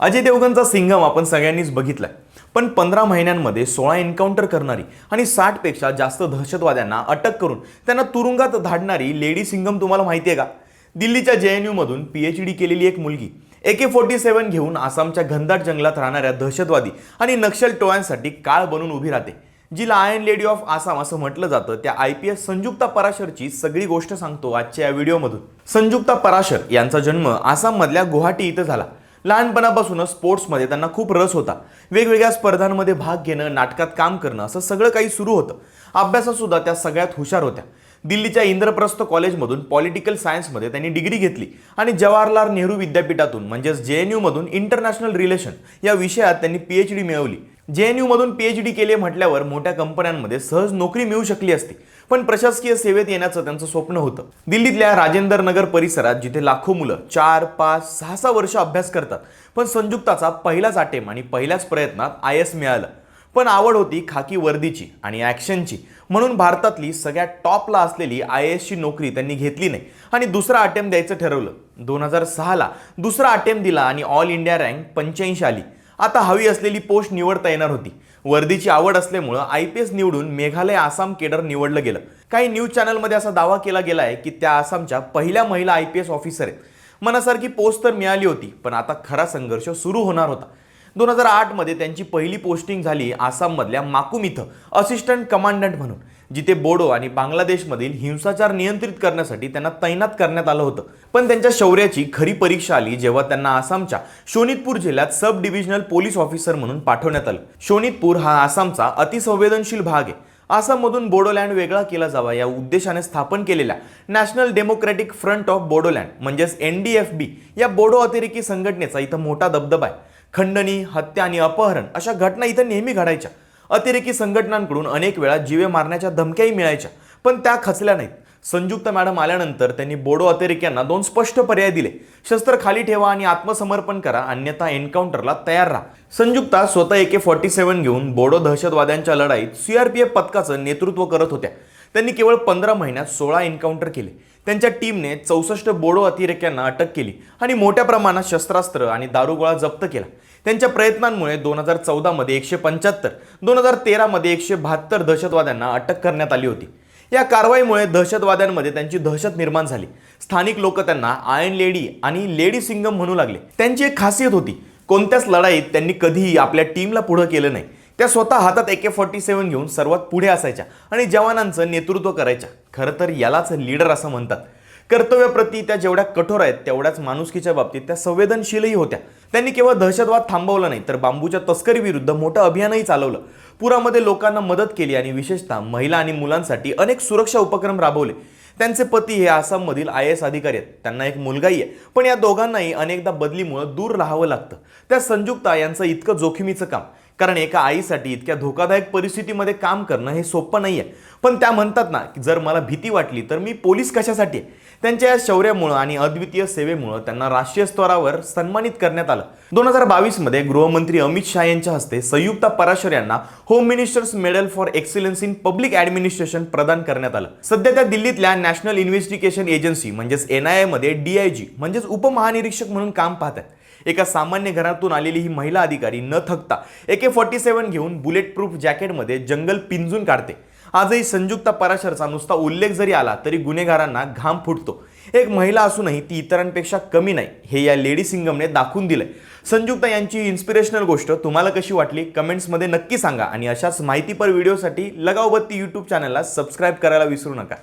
अजय देवगणचा सिंघम आपण सगळ्यांनीच बघितलाय. पण पंधरा महिन्यांमध्ये सोळा एन्काउंटर करणारी आणि साठपेक्षा जास्त दहशतवाद्यांना अटक करून त्यांना तुरुंगात धाडणारी लेडी सिंघम तुम्हाला माहिती आहे का? दिल्लीच्या जे एन यूमधून पी एच डी केलेली एक मुलगी ए के फोर्टी सेवन घेऊन आसामच्या घनदाट जंगलात राहणाऱ्या दहशतवादी आणि नक्षल टोळ्यांसाठी काळ बनून उभी राहते. जिला आयन लेडी ऑफ आसाम असं म्हटलं जातं त्या आय पी एस संयुक्ता पराशरची सगळी गोष्ट सांगतो आजच्या या व्हिडिओमधून संयुक्ता पराशर यांचा जन्म आसाममधल्या गुवाहाटी इथं झाला. लहानपणापासूनच स्पोर्ट्समध्ये त्यांना खूप रस होता. वेगवेगळ्या स्पर्धांमध्ये भाग घेणं नाटकात काम करणं असं सगळं काही सुरू होतं. अभ्यासात सुद्धा त्या सगळ्यात हुशार होत्या. दिल्लीच्या इंद्रप्रस्थ कॉलेजमधून पॉलिटिकल सायन्समध्ये त्यांनी डिग्री घेतली आणि जवाहरलाल नेहरू विद्यापीठातून म्हणजेच जे एन यूमधून इंटरनॅशनल रिलेशन या विषयात त्यांनी पी एच डी मिळवली. जे एन यूमधून पी एच डी केले म्हटल्यावर मोठ्या कंपन्यांमध्ये सहज नोकरी मिळू शकली असती. पण प्रशासकीय सेवेत येण्याचं त्यांचं स्वप्न होतं. दिल्लीतल्या राजेंद्र नगर परिसरात जिथे लाखो मुलं चार पाच सहा सहा वर्ष अभ्यास करतात पण संयुक्ताचा पहिलाच अटेम आणि पहिल्याच प्रयत्नात आय एस मिळालं. पण आवड होती खाकी वर्दीची आणि ॲक्शनची. म्हणून भारतातली सगळ्यात टॉपला असलेली आय एसची नोकरी त्यांनी घेतली नाही आणि दुसरा अटेम्प्ट द्यायचं ठरवलं. दोन हजार सहाला दुसरा अटेम्प्ट दिला आणि ऑल इंडिया रँक पंच्याऐंशी आली. आता हवी असलेली पोस्ट निवडता येणार होती. वर्दीची आवड असल्यामुळं आय पी एस निवडून मेघालय आसाम केडर निवडलं गेलं. काही न्यूज चॅनलमध्ये असा दावा केला गेला आहे की त्या आसामच्या पहिल्या महिला आय पी एस ऑफिसर आहेत. मनासारखी पोस्ट तर मिळाली होती पण आता खरा संघर्ष सुरू होणार होता. दोन हजार आठमध्ये त्यांची पहिली पोस्टिंग झाली आसाममधल्या माकुम इथं असिस्टंट कमांडंट म्हणून जिथे बोडो आणि बांगलादेशमधील हिंसाचार नियंत्रित करण्यासाठी त्यांना तैनात करण्यात आलं होतं. पण त्यांच्या शौर्याची खरी परीक्षा आली जेव्हा त्यांना आसामच्या शोनितपूर जिल्ह्यात सब डिव्हिजनल पोलीस ऑफिसर म्हणून पाठवण्यात आलं. शोनितपूर हा आसामचा अतिसंवेदनशील भाग आहे. आसाममधून बोडोलँड वेगळा केला जावा या उद्देशाने स्थापन केलेल्या national democratic front of Bodoland म्हणजेच एन डी एफ बी या बोडो अतिरेकी संघटनेचा इथं मोठा दबदबा आहे. खंडणी हत्या आणि अपहरण अशा घटना इथं नेहमी घडायच्या. अतिरेकी संघटनांकडून अनेक वेळा जीवे मारण्याच्या धमक्याही मिळायच्या पण त्या खचल्या नाहीत. संयुक्त मॅडम आल्यानंतर त्यांनी बोडो अतिरेक्यांना दोन स्पष्ट पर्याय दिले. शस्त्र खाली ठेवा आणि आत्मसमर्पण करा अन्यथा एन्काउंटरला तयार राहा. संयुक्ता स्वतः एके फॉर्टी सेवन घेऊन बोडो दहशतवाद्यांच्या लढाईत सीआरपीएफ पथकाचं नेतृत्व करत होत्या. त्यांनी केवळ पंधरा महिन्यात सोळा एन्काउंटर केले. त्यांच्या टीमने चौसष्ट बोडो अतिरेक्यांना अटक केली आणि मोठ्या प्रमाणात शस्त्रास्त्र आणि दारुगोळा जप्त केला. त्यांच्या प्रयत्नांमुळे दोन हजार चौदामध्ये एकशे पंच्याहत्तर दोन हजार तेरामध्ये एकशे बहात्तर दहशतवाद्यांना अटक करण्यात आली होती. या कारवाईमुळे दहशतवाद्यांमध्ये त्यांची दहशत निर्माण झाली. स्थानिक लोक त्यांना आयन लेडी आणि लेडी सिंगम म्हणू लागले. त्यांची एक खासियत होती कोणत्याच लढाईत त्यांनी कधीही आपल्या टीमला पुढं केलं नाही. त्या स्वतः हातात ए के फॉर्टी सेवन घेऊन सर्वात पुढे असायच्या आणि जवानांचं नेतृत्व करायच्या. खरं तर यालाच लीडर असं म्हणतात. कर्तव्याप्रती त्या जेवढ्या कठोर आहेत तेवढ्याच माणुसकीच्या बाबतीत त्या संवेदनशीलही होत्या. त्यांनी केवळ दहशतवाद थांबवला नाही तर बांबूच्या तस्करीविरुद्ध मोठं अभियानही चालवलं. पुरामध्ये लोकांना मदत केली आणि विशेषतः महिला आणि मुलांसाठी अनेक सुरक्षा उपक्रम राबवले. त्यांचे पती हे आसाममधील आय एस अधिकारी आहेत. त्यांना एक मुलगाही आहे. पण या दोघांनाही अनेकदा बदलीमुळं दूर राहावं लागतं. त्या संयुक्ता यांचं इतकं जोखमीचं काम. कारण एका आईसाठी इतक्या धोकादायक परिस्थितीमध्ये काम करणं हे सोपं नाही आहे पण त्या म्हणतात ना की जर मला भीती वाटली तर मी पोलीस कशासाठी आहे? त्यांच्या या शौर्यामुळं आणि अद्वितीय सेवेमुळं त्यांना राष्ट्रीय स्तरावर सन्मानित करण्यात आलं. दोन हजार बावीसमध्ये गृहमंत्री अमित शहा यांच्या हस्ते संयुक्ता पराशर यांना home minister's medal for excellence in public administration प्रदान करण्यात आलं. सध्या त्या दिल्लीतल्या नॅशनल इन्व्हेस्टिगेशन एजन्सी म्हणजेच एन आयमध्ये डीआयजी म्हणजेच उपमहानिरीक्षक म्हणून काम पाहतात एका सामान्य घरातून आलेली ही महिला अधिकारी न थकता एके फॉर्टी सेवन घेऊन बुलेट प्रूफ जॅकेटमध्ये जंगल पिंजून काढते. आजही संयुक्ता पराशरचा नुसता उल्लेख जरी आला तरी गुन्हेगारांना घाम फुटतो. एक महिला असूनही ती इतरांपेक्षा कमी नाही हे या लेडी सिंगमने दाखवून दिलंय. संयुक्ता यांची इन्स्पिरेशनल गोष्ट तुम्हाला कशी वाटली कमेंट्समध्ये नक्की सांगा आणि अशाच माहितीपर व्हिडिओसाठी लगावबत्ती यूट्यूब चॅनलला सबस्क्राईब करायला विसरू नका.